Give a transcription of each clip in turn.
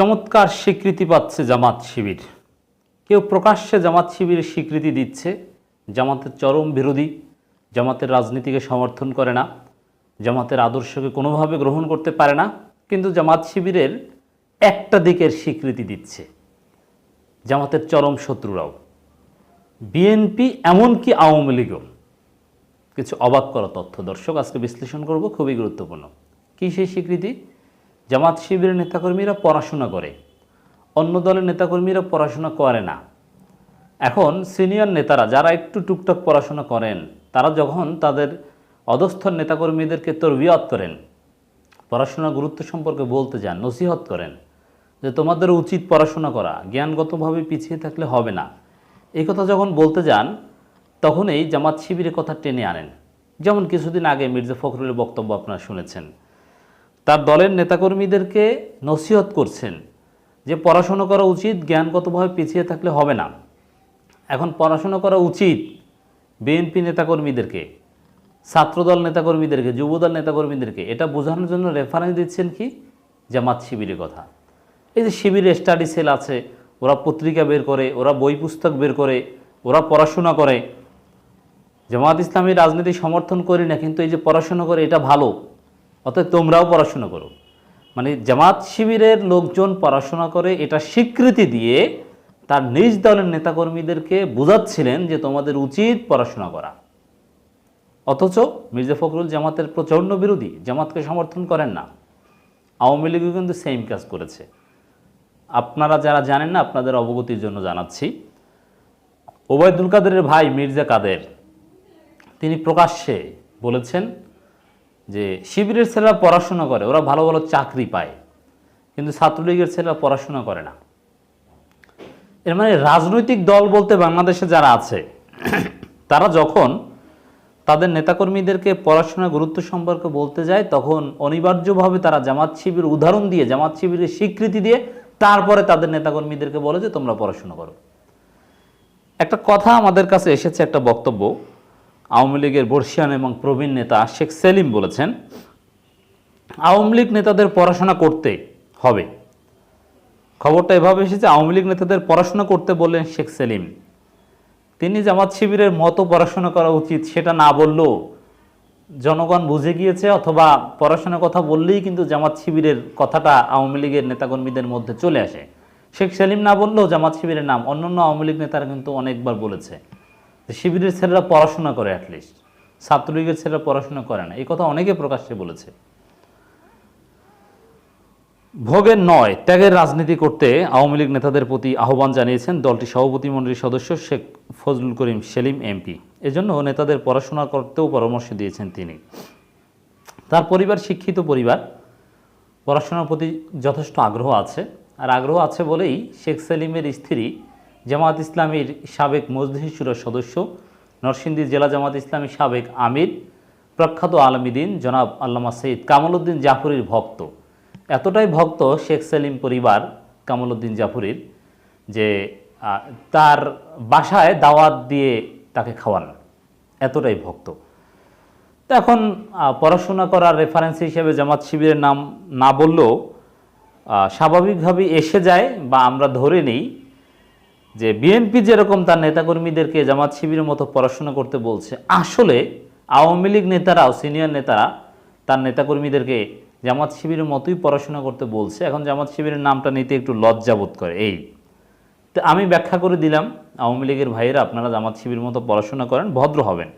চমৎকার স্বীকৃতি পাচ্ছে জামাত শিবির। কেউ প্রকাশ্যে জামাত শিবিরের স্বীকৃতি দিচ্ছে, জামাতের চরম বিরোধী, জামাতের রাজনীতিকে সমর্থন করে না, জামাতের আদর্শকে কোনোভাবে গ্রহণ করতে পারে না, কিন্তু জামাত শিবিরের একটা দিকের স্বীকৃতি দিচ্ছে, জামাতের চরম শত্রুরাও। বিএনপি এমনকি আওয়ামী লীগও। কিছু অবাক করা তথ্য দর্শক, আজকে বিশ্লেষণ করব, খুবই গুরুত্বপূর্ণ। কী সেই স্বীকৃতি? জামাত শিবিরের নেতাকর্মীরা পড়াশোনা করে। অন্য দলের নেতাকর্মীরা পড়াশোনা করে না। এখন সিনিয়র নেতারা যারা একটু টুকটাক পড়াশোনা করেন, তারা যখন তাদের অধস্থর নেতাকর্মীদেরকে তরবিয়ত করেন, পড়াশোনার গুরুত্ব সম্পর্কে বলতে যান, নসিহত করেন যে তোমাদের উচিত পড়াশোনা করা, জ্ঞানগতভাবে পিছিয়ে থাকলে হবে না। এই কথা যখন বলতে যান, তখনই জামাত শিবিরের কথা টেনে আনেন। যেমন কিছুদিন আগে মির্জা ফখরুলের বক্তব্য আপনারা শুনেছেন। তার দলের নেতাকর্মীদেরকে নসিহত করছেন যে পড়াশোনা করা উচিত, জ্ঞানগতভাবে পিছিয়ে থাকলে হবে না। এখন পড়াশোনা করা উচিত বিএনপি নেতাকর্মীদেরকে, ছাত্রদল নেতাকর্মীদেরকে, যুবদল নেতাকর্মীদেরকে, এটা বোঝানোর জন্য রেফারেন্স দিচ্ছেন কি? জামাত শিবিরের কথা। এই যে শিবিরে স্টাডি সেল আছে, ওরা পত্রিকা বের করে, ওরা বই পুস্তক বের করে, ওরা পড়াশোনা করে। জামাত ইসলামী রাজনীতি সমর্থন করি না, কিন্তু এই যে পড়াশোনা করে, এটা ভালো। অতএব তোমরাও পড়াশোনা করো। মানে জামাত শিবিরের লোকজন পড়াশোনা করে এটা স্বীকৃতি দিয়ে তার নিজ দলের নেতাকর্মীদেরকে বোঝাচ্ছিলেন যে তোমাদের উচিত পড়াশোনা করা। অথচ মির্জা ফখরুল জামাতের প্রচণ্ড বিরোধী, জামাতকে সমর্থন করেন না। আওয়ামী লীগও কিন্তু সেম কাজ করেছে। আপনারা যারা জানেন না, আপনাদের অবগতির জন্য জানাচ্ছি। ওবায়দুল কাদেরের ভাই মির্জা কাদের, তিনি প্রকাশ্যে বলেছেন যে শিবিরের ছেলেরা পড়াশোনা করে, ওরা ভালো ভালো চাকরি পায়, কিন্তু ছাত্রলীগের ছেলেরা পড়াশোনা করে না। এর মানে রাজনৈতিক দল বলতে বাংলাদেশে যারা আছে, তারা যখন তাদের নেতাকর্মীদেরকে পড়াশোনার গুরুত্ব সম্পর্কে বলতে যায়, তখন অনিবার্যভাবে তারা জামাত শিবির উদাহরণ দিয়ে, জামাত শিবিরের স্বীকৃতি দিয়ে তারপরে তাদের নেতাকর্মীদেরকে বলে যে তোমরা পড়াশোনা করো। একটা কথা আমাদের কাছে এসেছে, একটা বক্তব্য আওয়ামী লীগের বর্ষিয়ান এবং প্রবীণ নেতা শেখ সেলিম বলেছেন, আওয়ামী লীগ নেতাদের পড়াশোনা করতে হবে। খবরটা এভাবে এসেছে, আওয়ামী লীগ নেতাদের পড়াশোনা করতে বললেন শেখ সেলিম। তিনি জামাত শিবিরের মতো পড়াশোনা করা উচিত সেটা না বললেও জনগণ বুঝে গিয়েছে অথবা পড়াশোনার কথা বললেই কিন্তু জামাত শিবিরের কথাটা আওয়ামী লীগের নেতাকর্মীদের মধ্যে চলে আসে। শেখ সেলিম না বললেও জামাত শিবিরের নাম, অন্যান্য আওয়ামী লীগ নেতারা কিন্তু অনেকবার বলেছে। শিবিরের ছেলেরা পড়াশোনা করে অ্যাটলিস্ট ছাত্রলীগের ছেলেরা পড়াশোনা করে না। এই কথা অনেকে প্রকাশ্যে বলেছে। ভোগের নয়, ত্যাগের রাজনীতি করতে আওয়ামী লীগ নেতাদের প্রতি আহ্বান জানিয়েছেন দলটির সভাপতিমণ্ডলীর সদস্য শেখ ফজলুল করিম সেলিম এমপি। এজন্য নেতাদের পড়াশোনা করতেও পরামর্শ দিয়েছেন তিনি। তার পরিবার, শিক্ষিত পরিবার, পড়াশোনার প্রতি যথেষ্ট আগ্রহ আছে। আর আগ্রহ আছে বলেই শেখ সেলিমের স্ত্রী জামাত ইসলামীর সাবেক মজলিসুরের সদস্য নরসিংদী জেলা জামাত ইসলামী সাবেক আমির, প্রখ্যাত আলমীদিন জনাব আল্লামা সঈদ কামালউদ্দিন জাফরির ভক্ত। এতটাই ভক্ত শেখ সেলিম পরিবার কামালউদ্দিন জাফরির যে তার বাসায় দাওয়াত দিয়ে তাকে খাওয়ান। এতটাই ভক্ত। তো এখন পড়াশোনা করার রেফারেন্স হিসেবে জামাত শিবিরের নাম না বললেও স্বাভাবিকভাবেই এসে যায় বা আমরা ধরে নিই যে বিএনপি যেরকম তার নেতাকর্মীদেরকে জামাত শিবিরের মতো পড়াশোনা করতে বলছে, আসলে আওয়ামী লীগ নেতারাও, সিনিয়র নেতারা তার নেতাকর্মীদেরকে জামাত শিবিরের মতোই পড়াশোনা করতে বলছে। এখন জামাত শিবিরের নামটা নিতে একটু লজ্জাবোধ করে। এই তো আমি ব্যাখ্যা করে দিলাম, আওয়ামী লীগের ভাইয়েরা আপনারা জামাত শিবিরের মতো পড়াশোনা করেন, ভদ্র হবেন।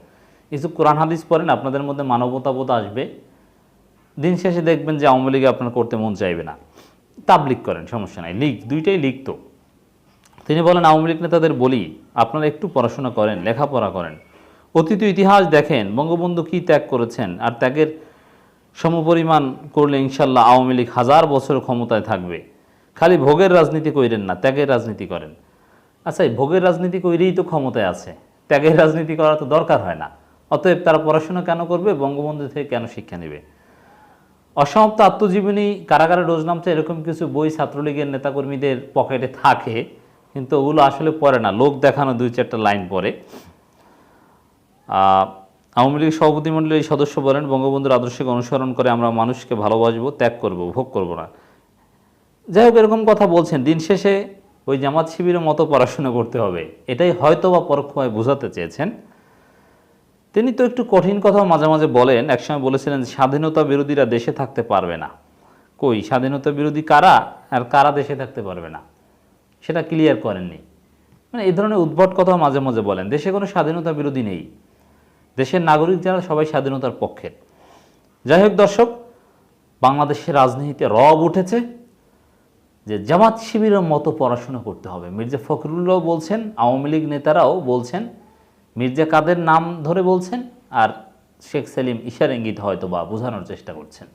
কিছু কোরআন হাদিস পড়েন, আপনাদের মধ্যে মানবতাবোধ আসবে। দিন শেষে দেখবেন যে আওয়ামী লীগে আপনার করতে মন চাইবে না। তাবলিক করেন, সমস্যা নাই। লিগ, দুইটাই লিগ তো। তিনি বলেন, আওয়ামী লীগ নেতাদের বলি, আপনারা একটু পড়াশোনা করেন, লেখাপড়া করেন। অতীত ইতিহাস দেখেন, বঙ্গবন্ধু কী ত্যাগ করেছেন, আর ত্যাগের সমপরিমাণ করলে ইনশাল্লাহ আওয়ামী লীগ হাজার বছর ক্ষমতায় থাকবে। খালি ভোগের রাজনীতি করেন না, ত্যাগের রাজনীতি করেন। আচ্ছা এই ভোগের রাজনীতি করেই তো ক্ষমতায় আছে। ত্যাগের রাজনীতি করা তো দরকার হয় না। অতএব তারা পড়াশোনা কেন করবে, বঙ্গবন্ধু থেকে কেন শিক্ষা নেবে? অসমাপ্ত আত্মজীবনী কারাগারে রোজ নামতে এরকম কিছু বই ছাত্রলীগের নেতাকর্মীদের পকেটে থাকে। কিন্তু ওগুলো আসলে পড়ে না। লোক দেখানো দুই চারটা লাইন পড়ে আওয়ামী লীগ সভাপতিমণ্ডলীর সদস্য বলেন, বঙ্গবন্ধুর আদর্শকে অনুসরণ করে আমরা মানুষকে ভালোবাসবো, ত্যাগ করব, ভোগ করব না। যাই হোক, এরকম কথা বলছেন। দিন শেষে ওই জামাত শিবিরের মতো পড়াশোনা করতে হবে। এটাই হয়তো বা পরোক্ষভাবে বোঝাতে চেয়েছেন। তিনি তো একটু কঠিন কথাও মাঝে মাঝে বলেন। একসময় বলেছিলেন, স্বাধীনতা বিরোধীরা দেশে থাকতে পারবে না। কই, স্বাধীনতা বিরোধী কারা? আর কারা দেশে থাকতে পারবে না? সেটা ক্লিয়ার করেননি। মানে এই ধরনের উদ্ভট কথাও মাঝে মাঝে বলেন। দেশে কোনো স্বাধীনতা বিরোধী নেই। দেশের নাগরিক যারা, সবাই স্বাধীনতার পক্ষের যাই হোক দর্শক, বাংলাদেশের রাজনীতিতে রব উঠেছে যে জামাত শিবিরের মতো পড়াশোনা করতে হবে। মির্জা ফখরুল্লাহ বলছেন, আওয়ামী লীগ নেতারাও বলছেন, মির্জা কাদের নাম ধরে বলছেন, আর শেখ সেলিম ইশার ইঙ্গিত হয়তো বা বোঝানোর চেষ্টা করছেন।